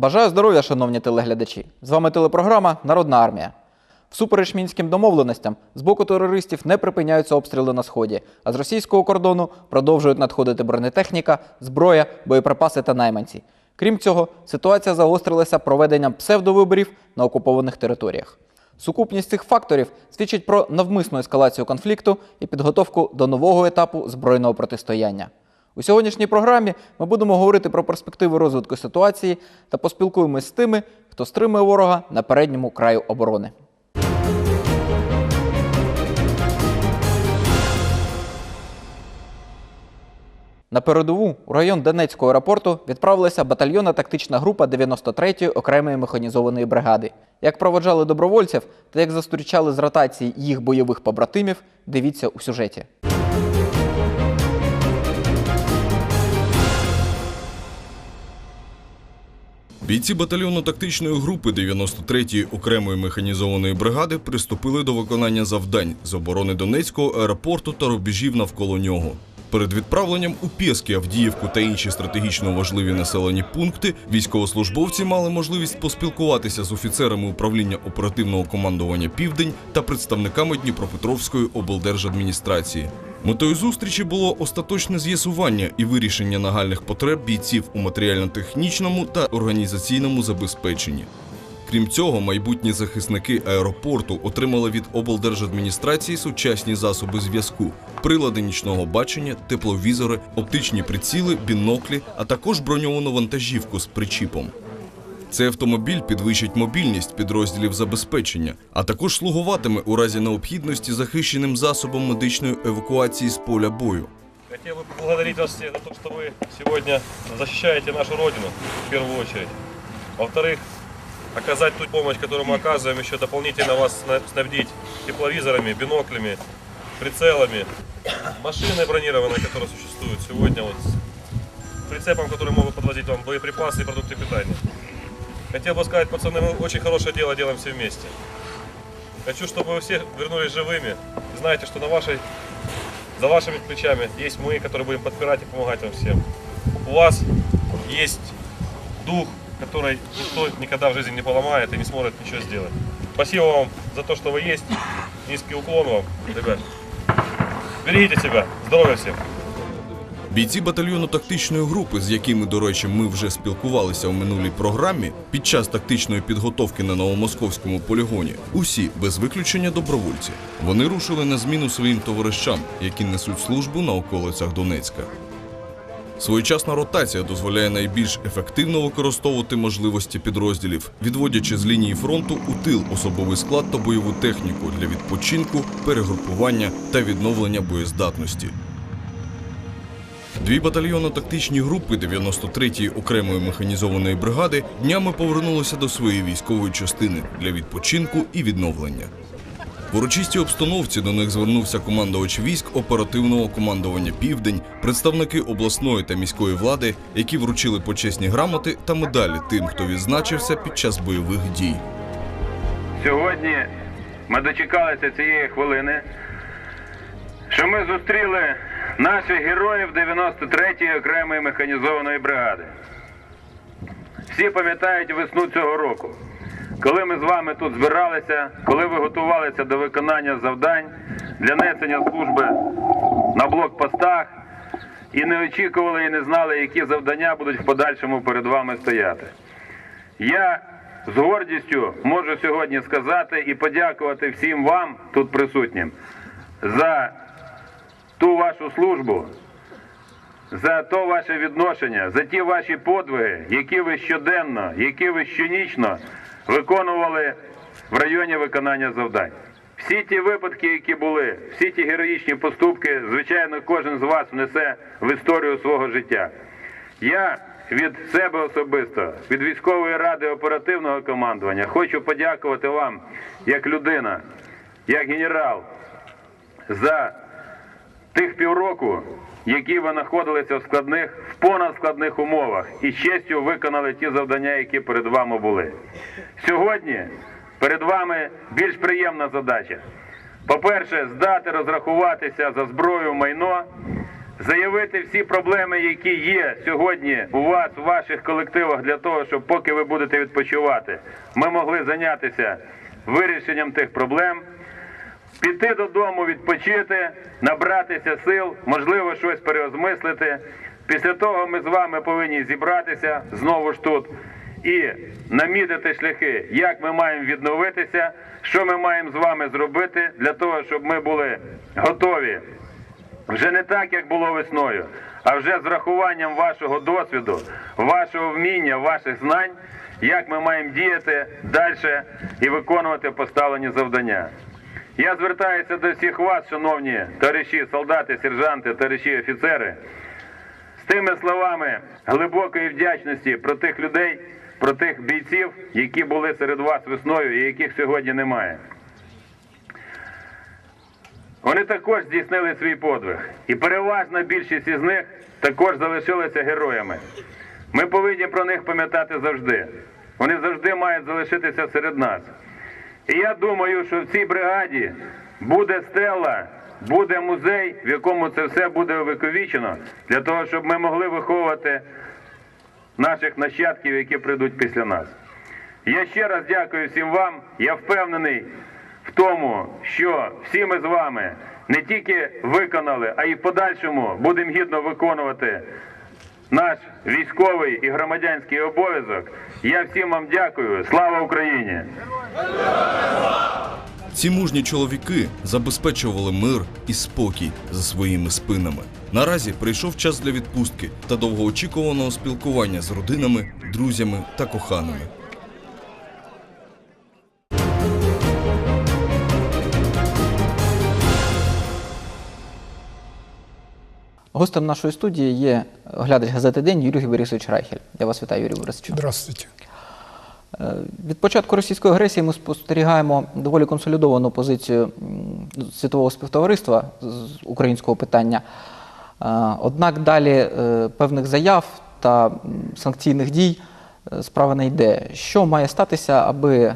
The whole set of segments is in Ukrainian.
Бажаю здоров'я, шановні телеглядачі. З вами телепрограма Народна армія. Всупереч мінським домовленостям з боку терористів не припиняються обстріли на сході, а з російського кордону продовжують надходити бронетехніка, зброя, боєприпаси та найманці. Крім цього, ситуація загострилася проведенням псевдовиборів на окупованих територіях. Сукупність цих факторів свідчить про навмисну ескалацію конфлікту і підготовку до нового етапу збройного протистояння. У сьогоднішній програмі ми будемо говорити про перспективи розвитку ситуації та поспілкуємось з тими, хто стримує ворога на передньому краю оборони. На передову у район Донецького аеропорту відправилася батальйонна тактична група 93-ї окремої механізованої бригади. Як проводжали добровольців та як зустрічали з ротації їх бойових побратимів, дивіться у сюжеті. Бійці батальйону тактичної групи 93-ї окремої механізованої бригади приступили до виконання завдань з оборони Донецького аеропорту та рубежів навколо нього. Перед відправленням у Пєски, Авдіївку та інші стратегічно важливі населені пункти військовослужбовці мали можливість поспілкуватися з офіцерами управління оперативного командування Південь та представниками Дніпропетровської облдержадміністрації. Метою зустрічі було остаточне з'ясування і вирішення нагальних потреб бійців у матеріально-технічному та організаційному забезпеченні. Крім цього, майбутні захисники аеропорту отримали від облдержадміністрації сучасні засоби зв'язку, прилади нічного бачення, тепловізори, оптичні приціли, біноклі, а також броньовану вантажівку з причіпом. Цей автомобіль підвищить мобільність підрозділів забезпечення, а також слугуватиме у разі необхідності захищеним засобом медичної евакуації з поля бою. Хотел бы поблагодарить вас всех за то, что вы сегодня защищаете нашу Родину, в первую очередь. Во-вторых, оказать ту помощь, которую мы оказываем, еще дополнительно вас сна- снабдить тепловизорами, биноклями, прицелами, машиной бронированной, которая существует сегодня, вот, прицепом, который могут подвозить вам боеприпасы и продукты питания. Хотел бы сказать, пацаны, мы очень хорошее дело делаем все вместе. Хочу, чтобы вы все вернулись живыми. Знаете, что на вашей за вашими плечами есть мы, которые будем подпирать и помогать вам всем. У вас есть дух, который никто никогда в жизни не поломает и не сможет ничего сделать. Спасибо вам за то, что вы есть. Низкий уклон вам, ребят. Берегите себя. Здоровья всем. Бійці батальйону тактичної групи, з якими, до речі, ми вже спілкувалися у минулій програмі, під час тактичної підготовки на новомосковському полігоні, усі без виключення добровольці. Вони рушили на зміну своїм товаришам, які несуть службу на околицях Донецька. Своєчасна ротація дозволяє найбільш ефективно використовувати можливості підрозділів, відводячи з лінії фронту у тил особовий склад та бойову техніку для відпочинку, перегрупування та відновлення боєздатності. Дві батальйонно-тактичні групи 93-ї окремої механізованої бригади днями повернулися до своєї військової частини для відпочинку і відновлення. В урочистій обстановці до них звернувся командувач військ оперативного командування Південь, представники обласної та міської влади, які вручили почесні грамоти та медалі тим, хто відзначився під час бойових дій. Сьогодні ми дочекалися цієї хвилини, що ми зустріли наших героїв 93-ї окремої механізованої бригади. Всі пам'ятають весну цього року, коли ми з вами тут збиралися, коли ви готувалися до виконання завдань для несення служби на блокпостах і не очікували і не знали, які завдання будуть в подальшому перед вами стояти. Я з гордістю можу сьогодні сказати і подякувати всім вам, тут присутнім, за ту вашу службу, за то ваше відношення, за ті ваші подвиги, які ви щоденно, які ви щонічно виконували в районі виконання завдань. Всі ті випадки, які були, всі ті героїчні поступки, звичайно, кожен з вас внесе в історію свого життя. Я від себе особисто, від військової ради оперативного командування, хочу подякувати вам як людина, як генерал, за тих півроку, які ви знаходилися в складних, в понадскладних умовах і з честю виконали ті завдання, які перед вами були. Сьогодні перед вами більш приємна задача. По-перше, здати розрахуватися за зброю майно заявити всі проблеми, які є сьогодні у вас, у ваших колективах, для того, щоб поки ви будете відпочивати, ми могли зайнятися вирішенням тих проблем, піти додому, відпочити, набратися сил, можливо, щось переосмислити. Після того ми з вами повинні зібратися знову ж тут і намітити шляхи, як ми маємо відновитися, що ми маємо з вами зробити для того, щоб ми були готові вже не так, як було весною, а вже з рахуванням вашого досвіду, вашого вміння, ваших знань, як ми маємо діяти далі і виконувати поставлені завдання. Я звертаюся до всіх вас, шановні товариші, солдати, сержанти, товариші, офіцери, з тими словами глибокої вдячності про тих людей, про тих бійців, які були серед вас весною і яких сьогодні немає. Вони також здійснили свій подвиг, і переважна більшість із них також залишилися героями. Ми повинні про них пам'ятати завжди. Вони завжди мають залишитися серед нас. І я думаю, що в цій бригаді буде стела, буде музей, в якому це все буде увековічено, для того, щоб ми могли виховувати наших нащадків, які прийдуть після нас. Я ще раз дякую всім вам. Я впевнений в тому, що всі ми з вами не тільки виконали, а й в подальшому будемо гідно виконувати наш військовий і громадянський обов'язок. Я всім вам дякую. Слава Україні! Ці мужні чоловіки забезпечували мир і спокій за своїми спинами. Наразі прийшов час для відпустки та довгоочікуваного спілкування з родинами, друзями та коханими. Гостем нашої студії є глядач газети День Юрій Борисович Райхель. Я вас вітаю, Юрій Борисович. Здравствуйте. Е, Від початку російської агресії ми спостерігаємо доволі консолідовану позицію світового співтовариства з українського питання. Е, Однак далі е, певних заяв та санкційних дій справа не йде. Що має статися, аби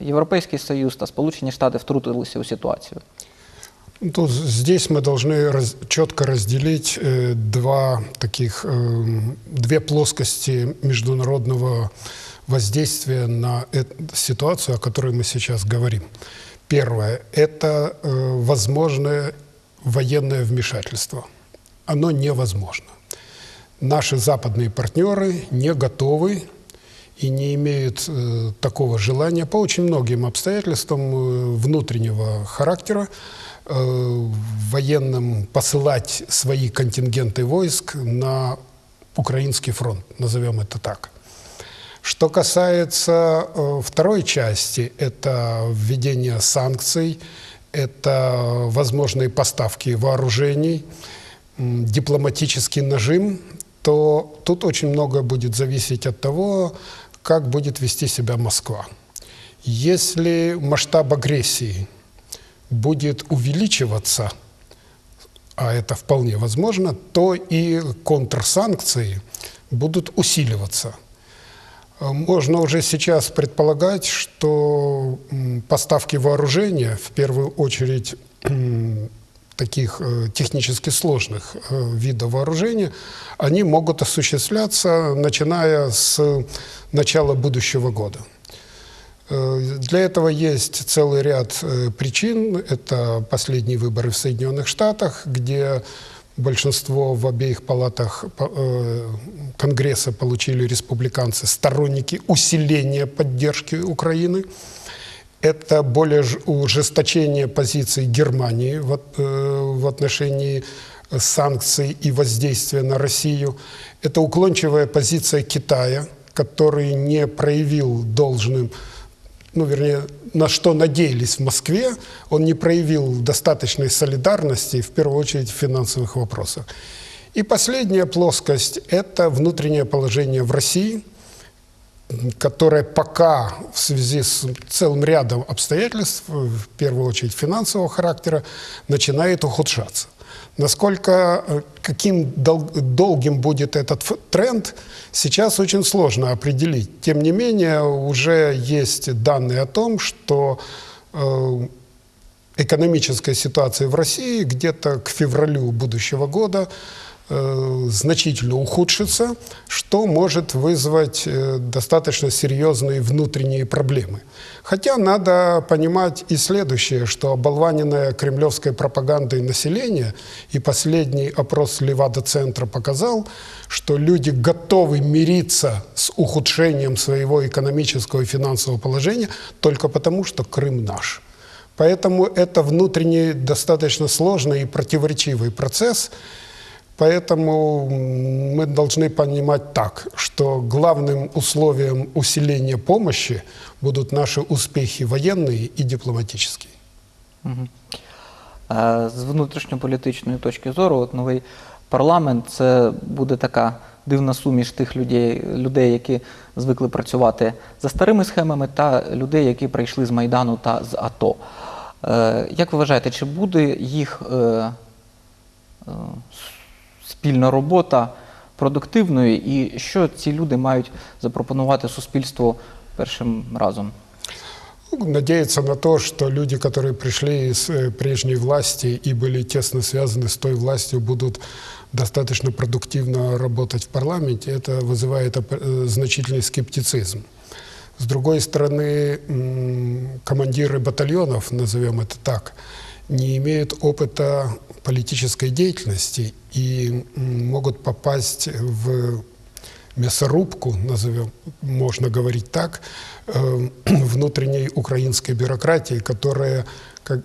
Європейський Союз та Сполучені Штати втрутилися у ситуацію? Ну, То здесь мы должны раз- четко разделить э, два таких, э, две плоскости международного воздействия на эту ситуацию, о которой мы сейчас говорим. Первое – это э, возможное военное вмешательство. Оно невозможно. Наши западные партнеры не готовы и не имеют э, такого желания по очень многим обстоятельствам э, внутреннего характера военным посылать свои контингенты войск на украинский фронт, назовем это так. Что касается э, второй части, это введение санкций, это возможные поставки вооружений, дипломатический нажим, то тут очень многое будет зависеть от того, как будет вести себя Москва. Если масштаб агрессии будет увеличиваться, а это вполне возможно, то и контрсанкции будут усиливаться. Можно уже сейчас предполагать, что поставки вооружения, в первую очередь таких э, технически сложных э, видов вооружения, они могут осуществляться, начиная с начала будущего года. Э, Для этого есть целый ряд э, причин. Это последние выборы в Соединенных Штатах, где большинство в обеих палатах э, Конгресса получили республиканцы, сторонники усиления поддержки Украины. Это более ужесточение позиций Германии в, от- в отношении санкций и воздействия на Россию. Это уклончивая позиция Китая, который не проявил должным, ну, вернее, на что надеялись в Москве, он не проявил достаточной солидарности, в первую очередь в финансовых вопросах. И последняя плоскость – это внутреннее положение в России – которая пока в связи с целым рядом обстоятельств, в первую очередь финансового характера, начинает ухудшаться. Насколько, э, каким дол- долгим будет этот ф- тренд, сейчас очень сложно определить. Тем не менее, уже есть данные о том, что э, экономическая ситуация в России где-то к февралю будущего года э, значительно ухудшится, что может вызвать э, достаточно серьезные внутренние проблемы. Хотя надо понимать и следующее, что оболваненное кремлевской пропагандой население и последний опрос Левада-центра показал, что люди готовы мириться с ухудшением своего экономического и финансового положения только потому, что Крым наш. Поэтому это внутренний достаточно сложный и противоречивый процесс. Поэтому м, мы должны понимать так, что главным условием усиления помощи будут наши успехи военные и дипломатические. Е, З внутрішньополітичної точки зору, от новий парламент це буде така дивна суміш тих людей, людей, які звикли працювати за старими схемами, та людей, які прийшли з Майдану та з АТО. Е, Як ви вважаєте, чи буде їх е, е, спільна робота продуктивною, і що ці люди мають запропонувати суспільству першим разом? Ну, Надеяться на то, что люди, которые пришли из э, прежней власти и были тесно связаны с той властью, будут достаточно продуктивно работать в парламенте, это вызывает оп- э, значительный скептицизм. С другой стороны, м, командиры батальонов, назовем это так, не имеют опыта политической деятельности и могут попасть в мясорубку, назовем, можно говорить так, э, внутренней украинской бюрократии, которая как,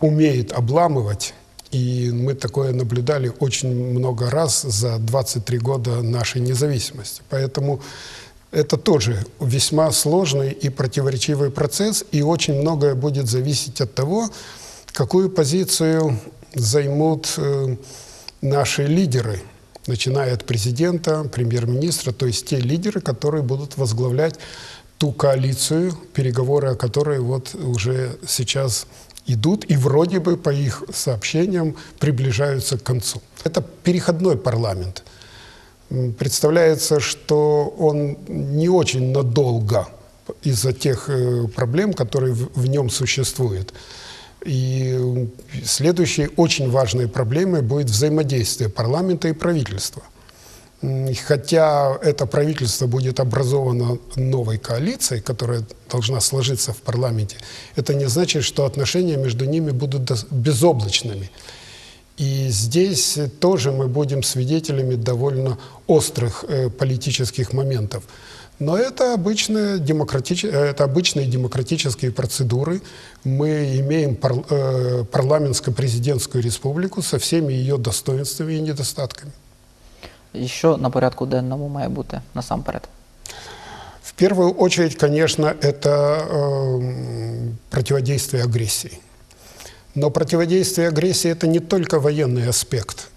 умеет обламывать. И мы такое наблюдали очень много раз за 23 года нашей независимости. Поэтому это тоже весьма сложный и противоречивый процесс, и очень многое будет зависеть от того, какую позицию займут э, наши лидеры, начиная от президента, премьер-министра, то есть те лидеры, которые будут возглавлять ту коалицию, переговоры о которой вот уже сейчас идут и вроде бы по их сообщениям приближаются к концу. Это переходной парламент. Представляется, что он не очень надолго из-за тех э, проблем, которые в нем существуют. И следующей очень важной проблемой будет взаимодействие парламента и правительства. Хотя это правительство будет образовано новой коалицией, которая должна сложиться в парламенте, это не значит, что отношения между ними будут безоблачными. И здесь тоже мы будем свидетелями довольно острых э, политических моментов. Но это, обычные демократич... это обычные демократические процедуры. Мы имеем пар- э, парламентско-президентскую республику со всеми ее достоинствами и недостатками. І що на порядку денному має бути насамперед? В первую очередь, конечно, это э, противодействие агрессии. Но противодействие агрессии – это не только военный аспект.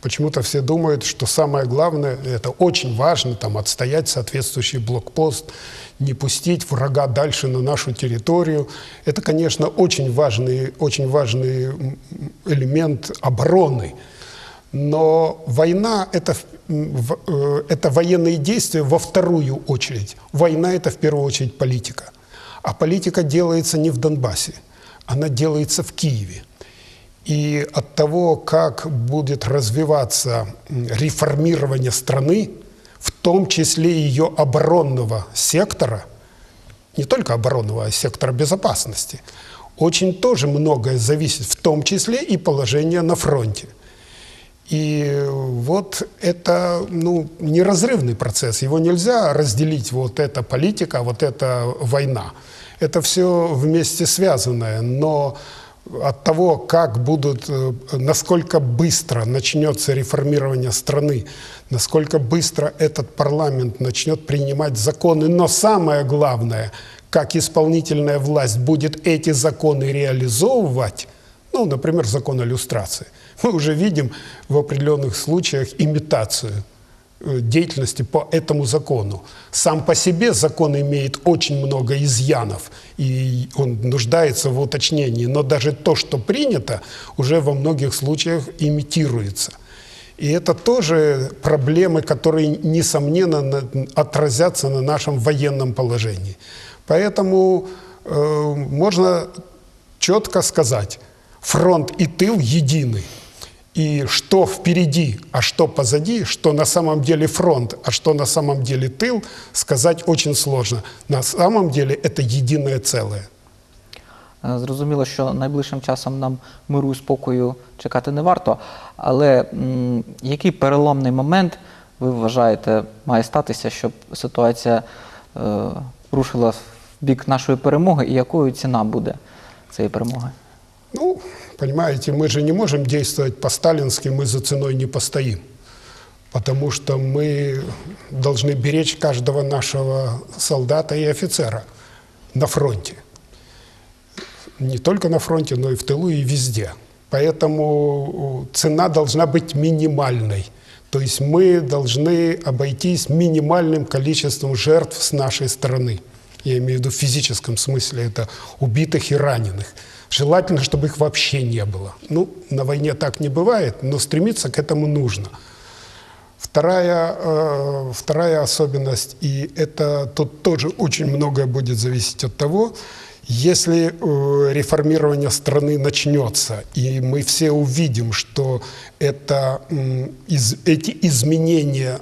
Почему-то все думают, что самое главное, это очень важно, там, отстоять соответствующий блокпост, не пустить врага дальше на нашу территорию. Это, конечно, очень важный, очень важный элемент обороны. Но война это, э, это военные действия во вторую очередь. Война это в первую очередь политика. А политика делается не в Донбассе, она делается в Киеве. И от того, как будет развиваться реформирование страны, в том числе ее оборонного сектора, не только оборонного, а сектора безопасности, очень тоже многое зависит, в том числе и положение на фронте. И вот это ну, неразрывный процесс. Его нельзя разделить, вот это политика, вот это война. Это все вместе связанное. Но от того, как будут, э, насколько быстро начнется реформирование страны, насколько быстро этот парламент начнет принимать законы, но самое главное, как исполнительная власть будет эти законы реализовывать, ну, например, закон о иллюстрации. Мы уже видим в определенных случаях имитацию деятельности по этому закону. Сам по себе закон имеет очень много изъянов, и он нуждается в уточнении, но даже то, что принято, уже во многих случаях имитируется. И это тоже проблемы, которые, несомненно, отразятся на нашем военном положении. Поэтому э, можно четко сказать, фронт и тыл едины. И что впереди, а что позади, что на самом деле фронт, а что на самом деле тыл, сказать очень сложно. На самом деле это единое целое. Е, Зрозуміло, що найближчим часом нам миру і спокою чекати не варто. Але який переломний момент ви вважаєте має статися, щоб ситуація е, рушила в бік нашої перемоги, і якою ціна буде цієї перемоги? Ну, понимаете, мы же не можем действовать по-сталински, мы за ценой не постоим. Потому что мы должны беречь каждого нашего солдата и офицера на фронте. Не только на фронте, но и в тылу, и везде. Поэтому цена должна быть минимальной. То есть мы должны обойтись минимальным количеством жертв с нашей стороны. Я имею в виду в физическом смысле, это убитых и раненых. Желательно, чтобы их вообще не было. Ну, на войне так не бывает, но стремиться к этому нужно. Вторая, э, вторая особенность, и это тут тоже очень многое будет зависеть от того, если э, реформирование страны начнется, и мы все увидим, что это, из, эти изменения,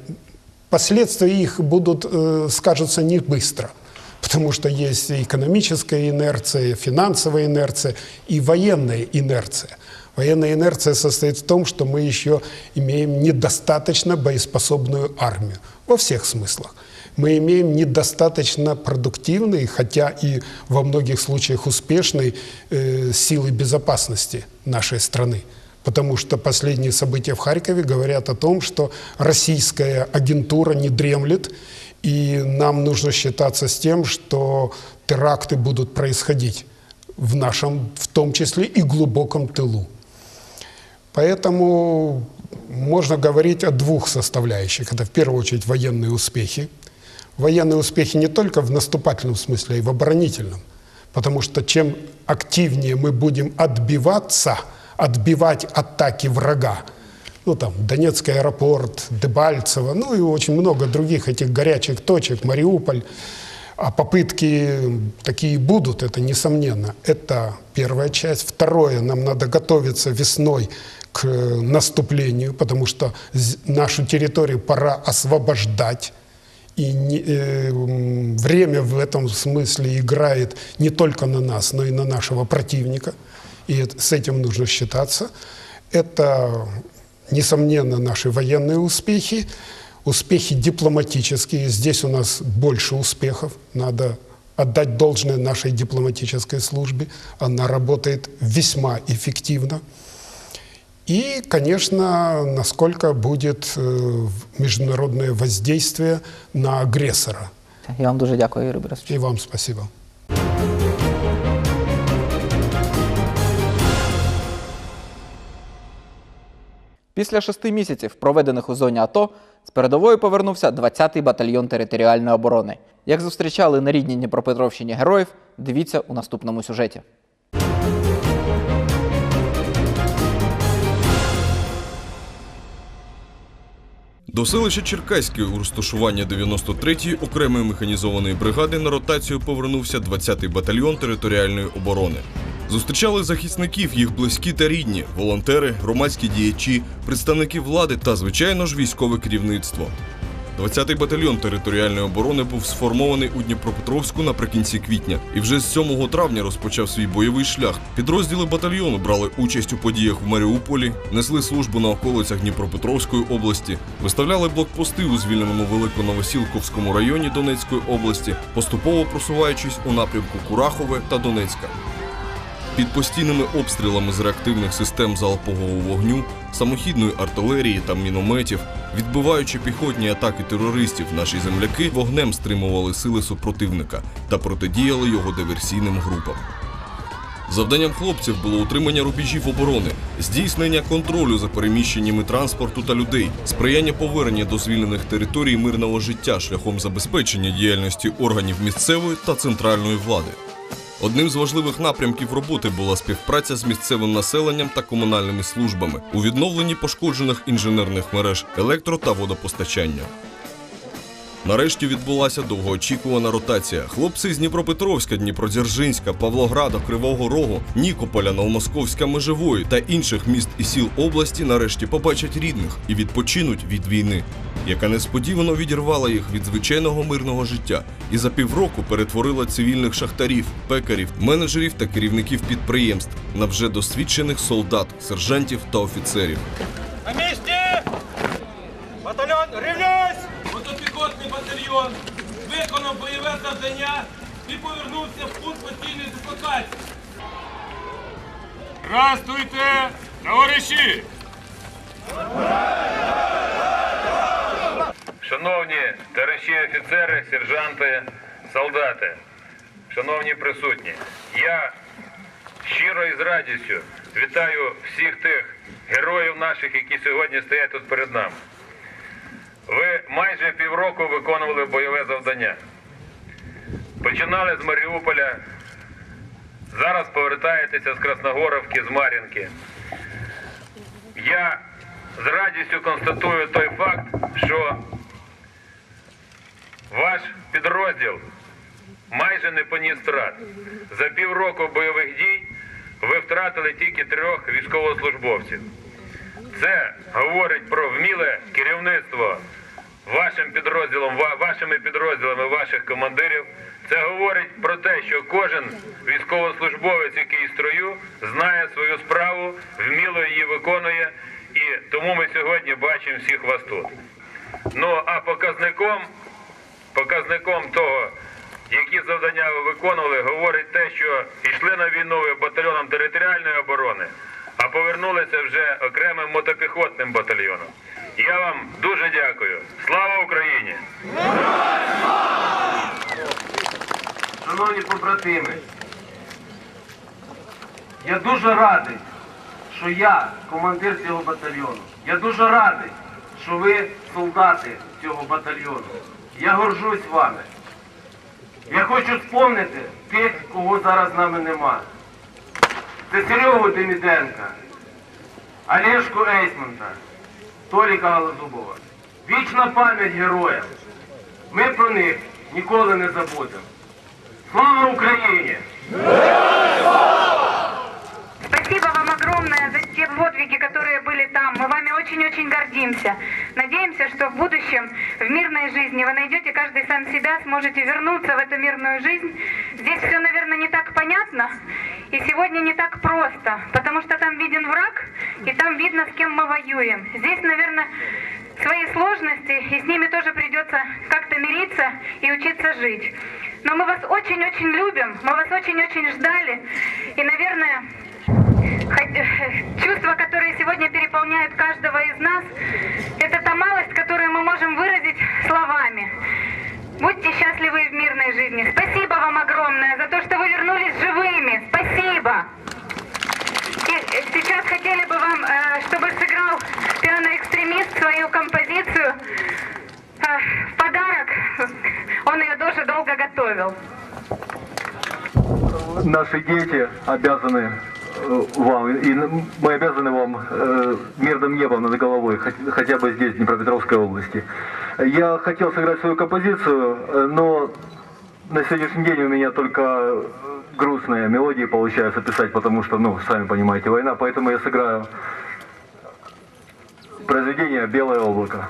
последствия их будут, э, скажутся не быстро, потому что есть экономическая инерция, финансовая инерция, и военная инерция. Военная инерция состоит в том, что мы еще имеем недостаточно боеспособную армию во всех смыслах. Мы имеем недостаточно продуктивные, хотя и во многих случаях успешные э, силы безопасности нашей страны. Потому что последние события в Харькове говорят о том, что российская агентура не дремлет, и нам нужно считаться с тем, что теракты будут происходить в нашем, в том числе и глубоком тылу. Поэтому можно говорить о двух составляющих. Это в первую очередь военные успехи. Военные успехи не только в наступательном смысле, а и в оборонительном. Потому что чем активнее мы будем отбиваться, отбивать атаки врага, ну там Донецкий аэропорт, Дебальцево, ну и очень много других этих горячих точек, Мариуполь, а попытки такие будут, это несомненно. Это первая часть. Второе, нам надо готовиться весной к наступлению, потому что нашу территорию пора освобождать. И не- э, время в этом смысле играет не только на нас, но и на нашего противника. И с этим нужно считаться. Это, несомненно, наши военные успехи, успехи дипломатические. Здесь у нас больше успехов. Надо отдать должное нашей дипломатической службе. Она работает весьма эффективно. И, конечно, насколько будет э, международное воздействие на агрессора. Я вам дуже дякую, Юрій Борисович. И вам спасибо. Після шести місяців, проведених у зоні АТО, з передової повернувся 20-й батальйон територіальної оборони. Як зустрічали на рідній Дніпропетровщині героїв, дивіться у наступному сюжеті. До селища Черкаське у розташування 93-ї окремої механізованої бригади на ротацію повернувся 20-й батальйон територіальної оборони. Зустрічали захисників їх близькі та рідні, волонтери, громадські діячі, представники влади та, звичайно ж, військове керівництво. 20-й батальйон територіальної оборони був сформований у Дніпропетровську наприкінці квітня і вже з 7 травня розпочав свій бойовий шлях. Підрозділи батальйону брали участь у подіях в Маріуполі, несли службу на околицях Дніпропетровської області, виставляли блокпости у звільненому Великоновосілковському районі Донецької області, поступово просуваючись у напрямку Курахове та Донецька. Під постійними обстрілами з реактивних систем залпового вогню, самохідної артилерії та мінометів, відбиваючи піхотні атаки терористів, наші земляки вогнем стримували сили супротивника та протидіяли його диверсійним групам. Завданням хлопців було утримання рубежів оборони, здійснення контролю за переміщеннями транспорту та людей, сприяння повернення до звільнених територій мирного життя шляхом забезпечення діяльності органів місцевої та центральної влади. Одним з важливих напрямків роботи була співпраця з місцевим населенням та комунальними службами у відновленні пошкоджених інженерних мереж електро та водопостачання. Нарешті відбулася довгоочікувана ротація. Хлопці з Дніпропетровська, Дніпродзержинська, Павлограда, Кривого Рогу, Нікополя, Новомосковська, Межевої та інших міст і сіл області нарешті побачать рідних і відпочинуть від війни, яка несподівано відірвала їх від звичайного мирного життя і за півроку перетворила цивільних шахтарів, пекарів, менеджерів та керівників підприємств на вже досвідчених солдат, сержантів та офіцерів. На місці! Батальйон, рівняйсь! Мотопіхотний батальйон виконав бойове завдання і повернувся в пункт постійної дислокації. Здравствуйте, товариші! Шановні товариші офіцери, сержанти, солдати, шановні присутні, я щиро і з радістю вітаю всіх тих героїв наших, які сьогодні стоять тут перед нами. Ви майже півроку виконували бойове завдання. Починали з Маріуполя, зараз повертаєтеся з Красногоровки, з Мар'їнки. Я з радістю констатую той факт, що ваш підрозділ майже не поніс втрат. За півроку бойових дій ви втратили тільки трьох військовослужбовців. Це говорить про вміле керівництво вашим підрозділом, вашими підрозділами, ваших командирів. Це говорить про те, що кожен військовослужбовець, який строю, знає свою справу, вміло її виконує, і тому ми сьогодні бачимо всіх вас тут. Ну а показником показником того, які завдання ви виконували, говорить те, що йшли на війну батальйоном територіальної оборони, а повернулися вже окремим мотопіхотним батальйоном. Я вам дуже дякую. Слава Україні! Шановні побратими, я дуже радий, що я командир цього батальйону. Я дуже радий, що ви солдати цього батальйону. Я горжусь вами. Я хочу спомнити тих, кого зараз з нами нема. Це Серегу Деміденка, Олешку Ейсмонта, Толіка Галазубова. Вічна пам'ять героям. Ми про них ніколи не забудемо. Слава Україні! Подвиги, которые были там. Мы вами очень-очень гордимся. Надеемся, что в будущем в мирной жизни вы найдете каждый сам себя, сможете вернуться в эту мирную жизнь. Здесь все, наверное, не так понятно и сегодня не так просто, потому что там виден враг и там видно, с кем мы воюем. Здесь, наверное, свои сложности, и с ними тоже придется как-то мириться и учиться жить. Но мы вас очень-очень любим, мы вас очень-очень ждали, и, наверное, Чувства, которые сегодня переполняют каждого из нас, это та малость, которую мы можем выразить словами. Будьте счастливы в мирной жизни. Спасибо вам огромное за то, что вы вернулись живыми. Спасибо. И э, сейчас хотели бы вам, э, чтобы сыграл пиано-экстремист свою композицию э, в подарок. Он ее тоже долго готовил. наши дети обязаны э, вам, и мы обязаны вам э, мирным небом над головой, хот- хотя бы здесь, в Днепропетровской области. Я хотел сыграть свою композицию, но на сегодняшний день у меня только грустные мелодии получается писать, потому что, ну, сами понимаете, война, поэтому я сыграю произведение «Белое облако».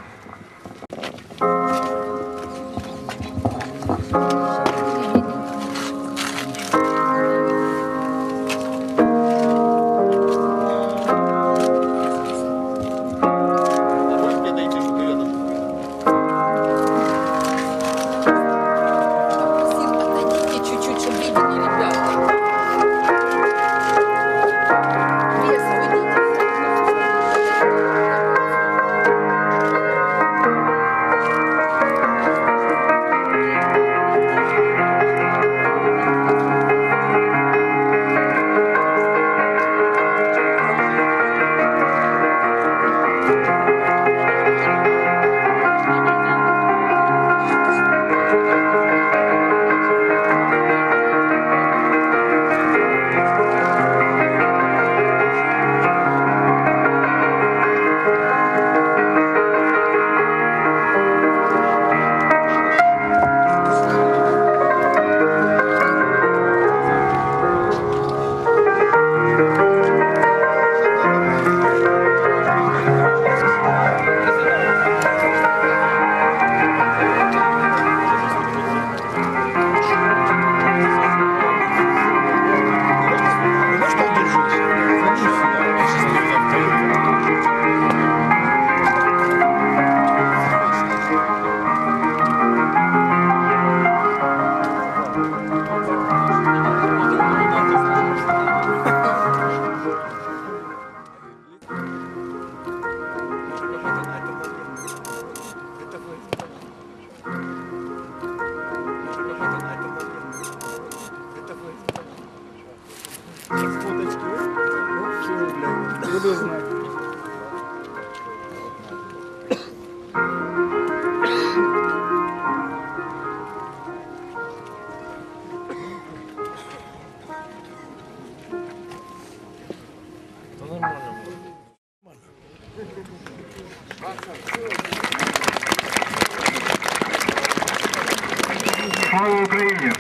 Слава Україні!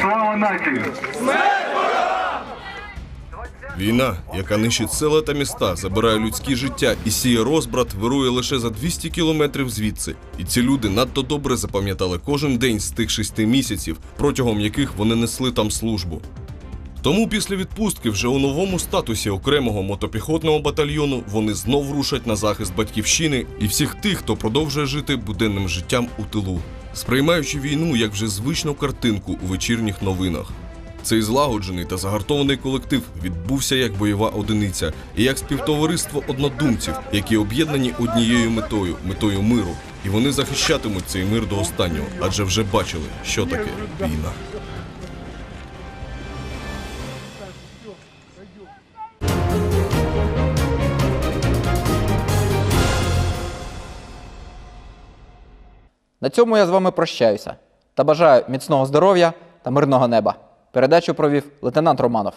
Слава нації! Війна яка нищить села та міста, забирає людські життя і сіє розбрат, вирує лише за 200 кілометрів звідси. І ці люди надто добре запам'ятали кожен день з тих шести місяців, протягом яких вони несли там службу. Тому після відпустки вже у новому статусі окремого мотопіхотного батальйону вони знов рушать на захист батьківщини і всіх тих, хто продовжує жити буденним життям у тилу, сприймаючи війну як вже звичну картинку у вечірніх новинах. Цей злагоджений та загартований колектив відбувся як бойова одиниця і як співтовариство однодумців, які об'єднані однією метою метою миру. І вони захищатимуть цей мир до останнього, адже вже бачили, що таке війна. На цьому я з вами прощаюся та бажаю міцного здоров'я та мирного неба. Передачу провів лейтенант Романов.